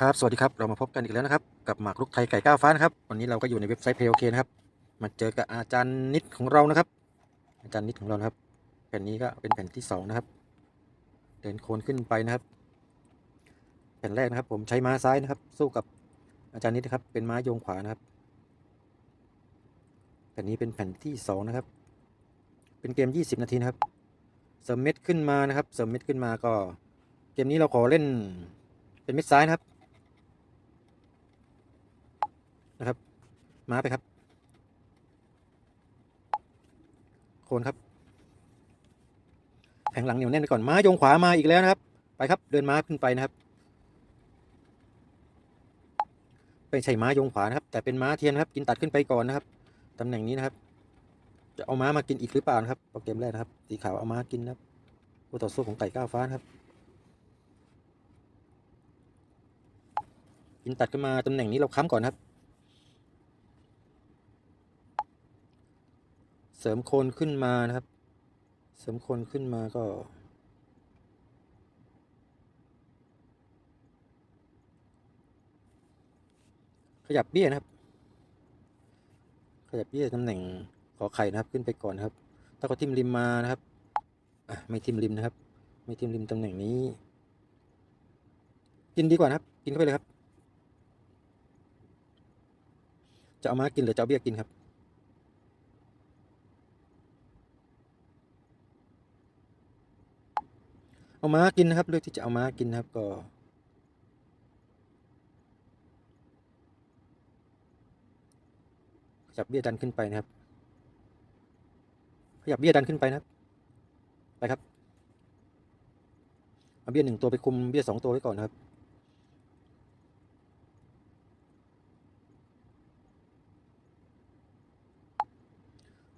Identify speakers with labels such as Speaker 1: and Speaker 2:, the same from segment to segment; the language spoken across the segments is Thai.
Speaker 1: ครับ สวัสดีครับ เรามาพบกันอีกแล้วนะครับ กับหมากรุกไทยไก่ก้าวฟ้านะครับ วันนี้เราก็อยู่ในเว็บไซต์เพลโอเคนะครับ มาเจอกับอาจารย์นิดของเรานะครับ อาจารย์นิดของเรานะครับ แผ่นนี้ก็เป็นแผ่นที่สองนะครับ เดินโคนขึ้นไปนะครับ แผ่นแรกนะครับ ผมใช้ม้าซ้ายนะครับ สู้กับอาจารย์นิดนะครับ เป็นม้าโยงขวานะครับ แผ่นนี้เป็นแผ่นที่สองนะครับ เป็นเกม20นาทีนะครับ เสริมเม็ดขึ้นมานะครับ เสริมเม็ดขึ้นมาก็ เกมนี้เราขอเล่นเป็นเม็ดซ้ายนะครับ นะครับ มาไปครับ โคนครับ แผงหลังเหนียวแน่นไปก่อน ม้าโยงขวามาอีกแล้วนะครับ ไปครับ เดินม้าขึ้นไปนะครับไม่ใช่ม้าโยงขวานะครับ แต่เป็นม้าเทียนครับ กินตัดขึ้นไปก่อนนะครับ ตำแหน่งนี้นะครับ จะเอาม้ามากินอีกหรือเปล่านะครับเอาเกมแรกนะครับ สีขาวเอาม้ากินนะครับคู่ต่อสู้ของไก่ก้าวฟ้านะครับกินตัดขึ้นมาตำแหน่งนี้เราค้ำก่อนครับ เสริมโคนขึ้นมานะครับ เสริมโคนขึ้นมาก็ ขยับเบี้ยนะครับ ขยับเบี้ยตำแหน่งขอไข่นะครับขึ้นไปก่อนนครับ ถ้าเขาทิมริมมานะครับอะไม่ทิมริมนะครับ ไม่ทิมริมตำแหน่งนี้ กินดีกว่านะครับ กินเข้าไปเลยครับ จะเอามากินหรือจะเอาเบี้ยกินครับ เอาม้ากินนะครับ เลือกที่จะเอาม้ากินนะครับก็ขยับเบี้ยดันขึ้นไปนะครับขยับเบี้ยดันขึ้นไปนะครับ ไปครับ เอาเบี้ยหนึ่งตัวไปคุมเบี้ยสองตัวไว้ก่อนนะครับ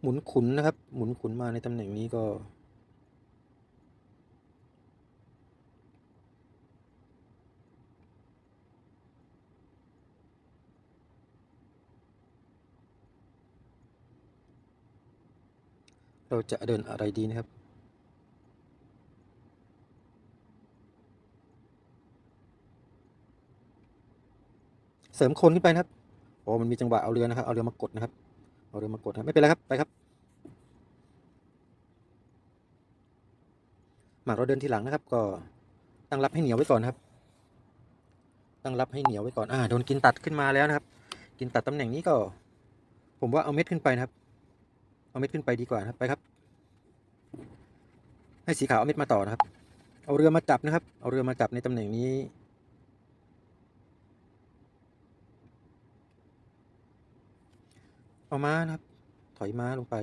Speaker 1: หมุนขุนนะครับ หมุนขุนมาในตำแหน่งนี้ก็ เราจะเดินอะไรดีนะครับ เสริมคนขึ้นไปนะครับโอ้มันมีจังหวะเอาเรือนะครับ เอาเรือมากดนะครับ เอาเรือมากดนะครับไม่เป็นไรครับ ไปครับ หมากเราเดินทีหลังนะครับ ก็ตั้งรับให้เหนียวไว้ก่อนครับ ตั้งรับให้เหนียวไว้ก่อน อ่า โดนกินตัดขึ้นมาแล้วนะครับ กินตัดตำแหน่งนี้ก็ ผมว่าเอาเม็ดขึ้นไปนะครับ เอาเม็ดขึ้นไปดีกว่านะครับไปครับ ให้สีขาวเอาเม็ดมาต่อนะครับ เอาเรือมาจับนะครับ เอาเรือมาจับในตำแหน่งนี้ เอาม้านะครับ ถอยม้าลงไป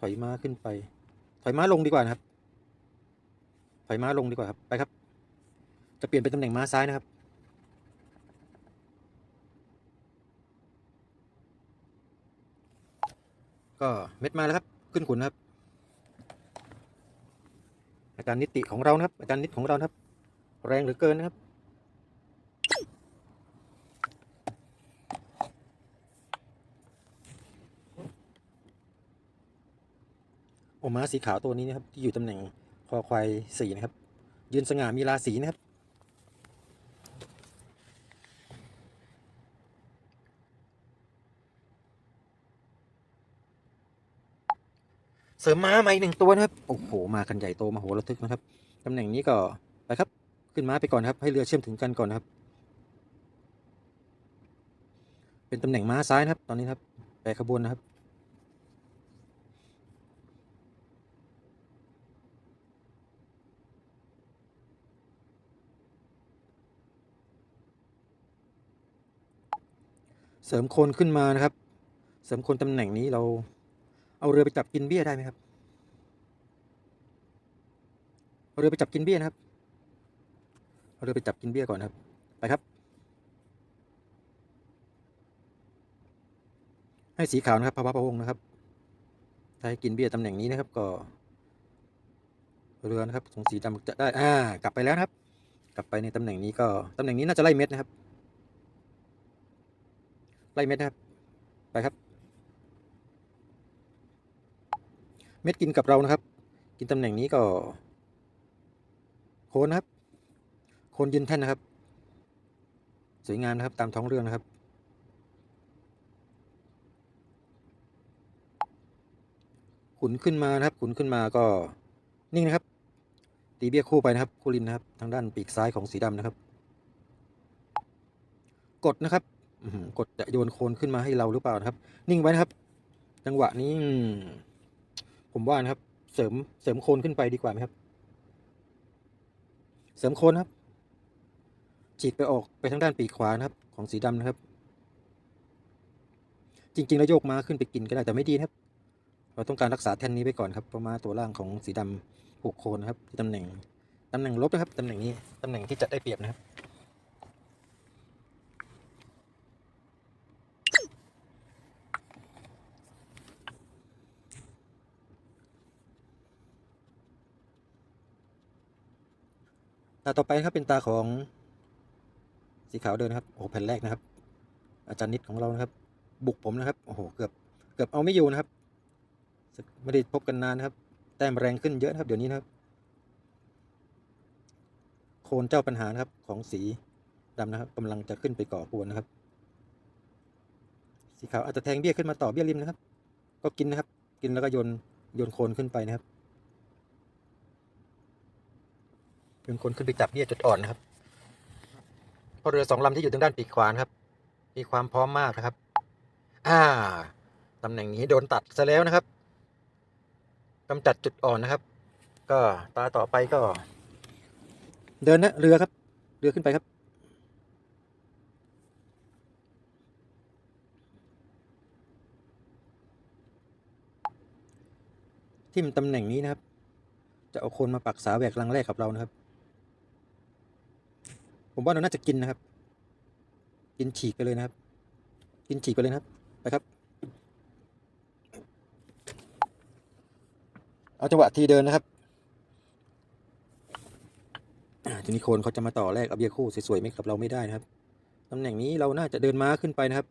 Speaker 1: ถอยม้าขึ้นไป ถอยม้าลงดีกว่านะครับ ถอยม้าลงดีกว่าครับ ไปครับ จะเปลี่ยนเป็นตำแหน่งม้าซ้ายนะครับ ก็เม็ดมาแล้วครับ ขึ้นขุนครับ อาจารย์นิติของเรานะครับ อาจารย์นิดของเรานะครับ แรงเหลือเกินนะครับ โอม้าสีขาวตัวนี้นะครับ ที่อยู่ตำแหน่งคอควายสีนะครับ ยืนสง่ามีราศีนะครับ เสริมม้ามาอีกหนึ่งตัวนะครับ โอ้โห มากันใหญ่โตมาโหระทึกนะครับ ตำแหน่งนี้ก็ไปครับ ขึ้นม้าไปก่อนครับ ให้เรือเชื่อมถึงกันก่อนนะครับ เป็นตำแหน่งม้าซ้ายนะครับ ตอนนี้ครับ แปรขบวนนะครับ เสริมโคนขึ้นมานะครับ เสริมโคนตำแหน่งนี้เรา เอาเรือไปจับกินเบี้ยได้ไหมครับเอาเรือไปจับกินเบี้ยนะครับเอาเรือไปจับกินเบี้ยก่อนครับ ไปครับ ให้สีขาวนะครับพระพระวงศ์นะครับถ้าให้กินเบี้ยตำแหน่งนี้นะครับก็ เรือนะครับสงสีดำจะได้อ่ากลับไปแล้วครับ กลับไปในตำแหน่งนี้ก็ตำแหน่งนี้น่าจะไล่เม็ดนะครับ ไล่เม็ดนะครับ ไปครับ เม็ดกินกับเรานะครับ กินตำแหน่งนี้ก็ โคนนะครับ โคนยืนแท่นนะครับ สวยงามนะครับตามท้องเรื่องนะครับ ขุนขึ้นมานะครับ ขุนขึ้นมาก็นิ่งนะครับ ตีเบี้ยคู่ไปนะครับ คู่ริมนะครับ ทางด้านปีกซ้ายของสีดำนะครับ กดนะครับกดจะโยนโคนขึ้นมาให้เราหรือเปล่านะครับ นิ่งไว้นะครับ จังหวะนี้อื ผมว่านะครับ เสริมเสริมโคนขึ้นไปดีกว่าไหมครับ เสริมโคนครับฉีกไปออกไปทางด้านปีกขวานะครับ ของสีดำนะครับ จริง ๆ แล้วโยกม้าขึ้นไปกินก็ได้แต่ไม่ดีครับ เราต้องการรักษาแท่นนี้ไว้ก่อนครับเพราะม้าตัวล่างของสีดำผูกโคนนะครับตำแหน่งตำแหน่งลบนะครับตำแหน่งนี้ตำแหน่งที่จะได้เปรียบนะครับาต่อไปครับเป็นตาของสีขาวเดินครับโอ้แผ่นแรกนะครับ อาจารย์นิดของเรานะครับ บุกผมนะครับโอ้โหเกือบเกือบเอาไม่อยู่นะครับไม่ได้พบกันนานนะครับ แต้มแรงขึ้นเยอะนะครับ เดี๋ยวนี้นะครับ โคนเจ้าปัญหานะครับของสีดำนะครับกำลังจะขึ้นไปก่อปวนนะครับ สีขาวอาจจะแทงเบี้ยขึ้นมาต่อเบี้ยริมนะครับ ก็กินนะครับ กินแล้วก็โยนโยนโคนขึ้นไปนะครับ เป็นคนขึ้นไปจับเบี้ยจุดอ่อนนะครับเพราะเรือสองลำที่อยู่ทางด้านปีกขวานครับ มีความพร้อมมากนะครับ อ่าตำแหน่งนี้โดนตัดซะแล้วนะครับกำจัดจุดอ่อนนะครับ ก็ตาต่อไปก็ เดินนะเรือครับ เรือขึ้นไปครับทิ่มตำแหน่งนี้นะครับ จะเอาคนมาปักษาแหวกรังแรกกับเรานะครับ ผมว่าเราน่าจะกินนะครับ กินฉีกไปเลยนะครับ กินฉีกไปเลยนะครับ ไปครับ เอาจังหวะทีเดินนะครับทีนี้โคนเขาจะมาต่อแรกเอาเบียร์คู่สวยๆไม่กับเราไม่ได้นะครับตำแหน่งนี้เราน่าจะเดินม้าขึ้นไปนะครับ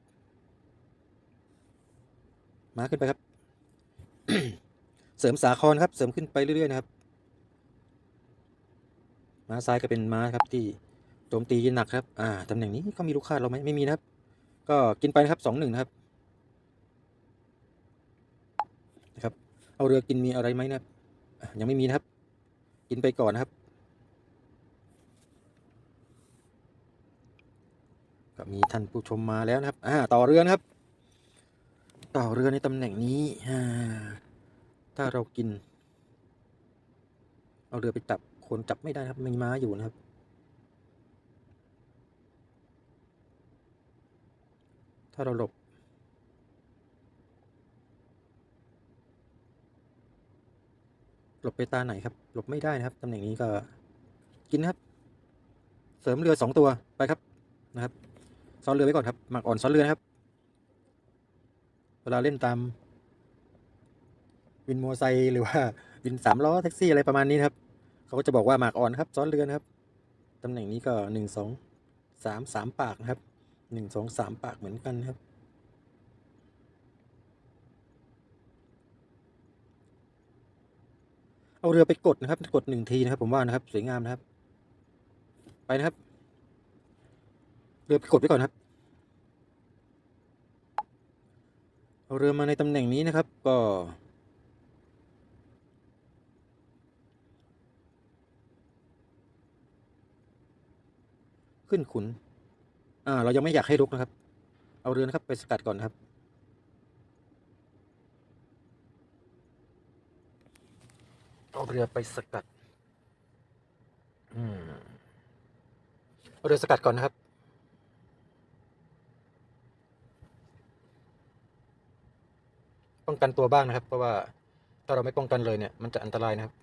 Speaker 1: ม้าขึ้นไปครับ เสริมสาครครับ เสริมขึ้นไปเรื่อยๆนะครับ ม้าซ้ายก็เป็นม้าครับที่ โจมตีหนักครับ อ่าตำแหน่งนี้ก็มีลูกค้าดเราไหมไม่มีนะครับ ก็กินไปนะครับสองหนึ่งนะครับ นะครับ เอาเรือกินมีอะไรไหมนะครับ ยังไม่มีนะครับ กินไปก่อนนะครับ ก็มีท่านผู้ชมมาแล้วนะครับ อ่า ต่อเรือนะครับ ต่อเรือในตำแหน่งนี้ อ่า ถ้าเรากิน เอาเรือไปจับคนจับไม่ได้ครับ มีม้าอยู่นะครับ ถ้าเราหลบ หลบไปตาไหนครับ หลบไม่ได้นะครับตำแหน่งนี้ก็กินนะครับ เสริมเรือสองตัวไปครับนะครับ ซ้อนเรือไว้ก่อนครับหมักอ่อนซ้อนเรือนะครับ เวลาเล่นตามวินมอไซค์หรือว่าวินสามล้อแท็กซี่อะไรประมาณนี้นครับ เขาก็จะบอกว่าหมากอ่อนครับซ้อนเรือนครับตำแหน่งนี้ก็หนึ่งสองสามสามปากนะครับ หนึ่งสองสามปากเหมือนกันครับ เอาเรือไปกดนะครับ กดหนึ่งทีนะครับ ผมว่านะครับ สวยงามนะครับ ไปนะครับ เรือไปกดไว้ก่อนนครับ เอาเรือมาในตำแหน่งนี้นะครับ ก็ขึ้นขุน อ่า เรายังไม่อยากให้ลุกนะครับ เอาเรือนะครับไปสกัดก่อนครับ เอาเรือไปสกัด อืมเอาเรือสกัดก่อนนะครับป้องกันตัวบ้างนะครับ เพราะว่าถ้าเราไม่ป้องกันเลยเนี่ยมันจะอันตรายนะครับ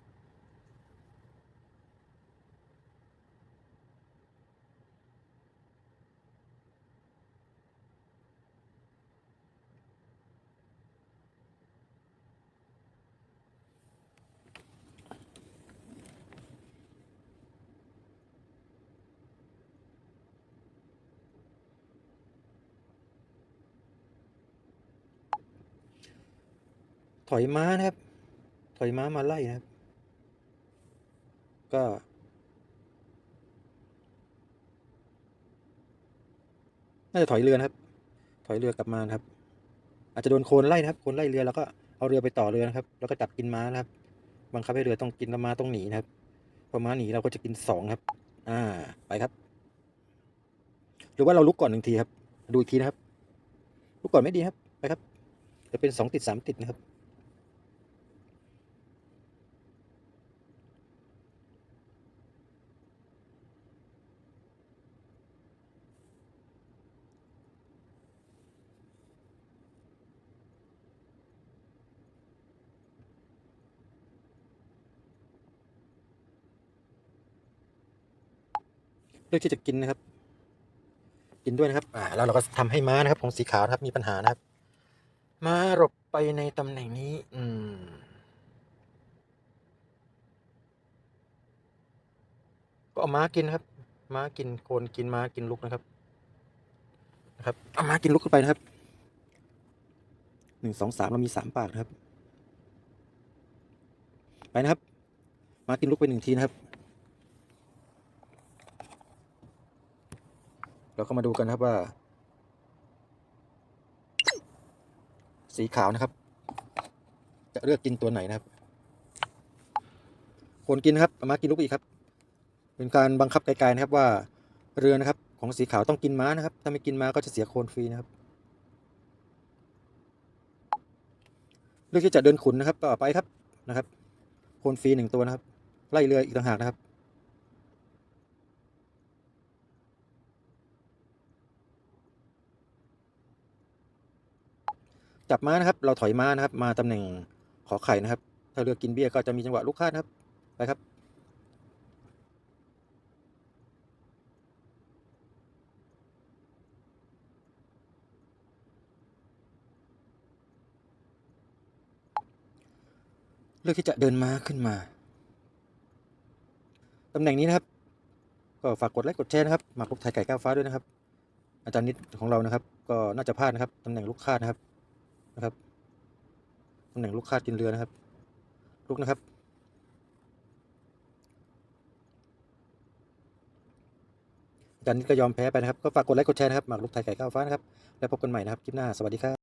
Speaker 1: ถอยม้านะครับ ถอยม้ามาไล่นะครับ ก็ น่าจะถอยเรือนะครับ ถอยเรือกลับมานะครับ อาจจะโดนโคลนไล่นะครับ โคลนไล่เรือแล้วก็เอาเรือไปต่อเรือนะครับ แล้วก็จับกินม้านะครับ บังคับให้เรือต้องกินแล้วม้าต้องหนีนะครับ พอม้าหนีเราก็จะกินสองครับ อ่า ไปครับ หรือว่าเราลุกก่อนหนึ่งทีครับ ดูอีกทีนะครับ ลุกก่อนไม่ดีครับ ไปครับจะเป็นสองติดสามติดนะครับือกที่จะกินนะครับ กินด้วยนะครับ อ่า แล้วเราก็ทำให้ม้านะครับของสีขาวนะครับมีปัญหานะครับ ม้าหลบไปในตำแหน่งนี้ อืมก็เอาม้ากินครับ ม้ากินโคนกินม้ากินลุกนะครับ นะครับเอาม้ากินลุกขึ้นไปนะครับหนึ่งสองสามเรามีสามปากนะครับ ไปนะครับ ม้ากินลุกไปหนึ่งทีนะครับ เราก็มาดูกันนะครับว่า สีขาวนะครับ จะเลือกกินตัวไหนนะครับคนกินนะครับเอามากินลูกอีกครับ เป็นการบังคับไกลๆนะครับว่าเรือนะครับ ของสีขาวต้องกินม้านะครับ ถ้าไม่กินม้าก็จะเสียโคนฟรีนะครับเลือกที่จะเดินขุนนะครับก็ไปครับนะครับ โคนฟรีหนึ่งตัวนะครับ ไล่เรืออีกต่างหากนะครับ จับม้านะครับ เราถอยม้านะครับ มาตำแหน่งขอไข่นะครับ ถ้าเรือกินเบี้ยก็จะมีจังหวะลูกคาดนะครับ ไปครับ เลือกที่จะเดินม้าขึ้นมา ตำแหน่งนี้นะครับ ก็ฝากกดไลค์กดแชร์นะครับ มากรุกไทยไก่ก้าวฟ้าด้วยนะครับ อาจารย์นิดของเรานะครับ ก็น่าจะพลาดนะครับ ตำแหน่งลูกคาดนะครับ นะครับตำแหน่งลูกคาดกินเรือนะครับ ลูกนะครับจารย์นิดก็ยอมแพ้ไปนะครับ ก็ฝากกดไลค์กดแชร์นะครับ หมากลุกไทยไก่ก้าวฟ้านะครับ แล้วพบกันใหม่นะครับ คลิปหน้า สวัสดีครับ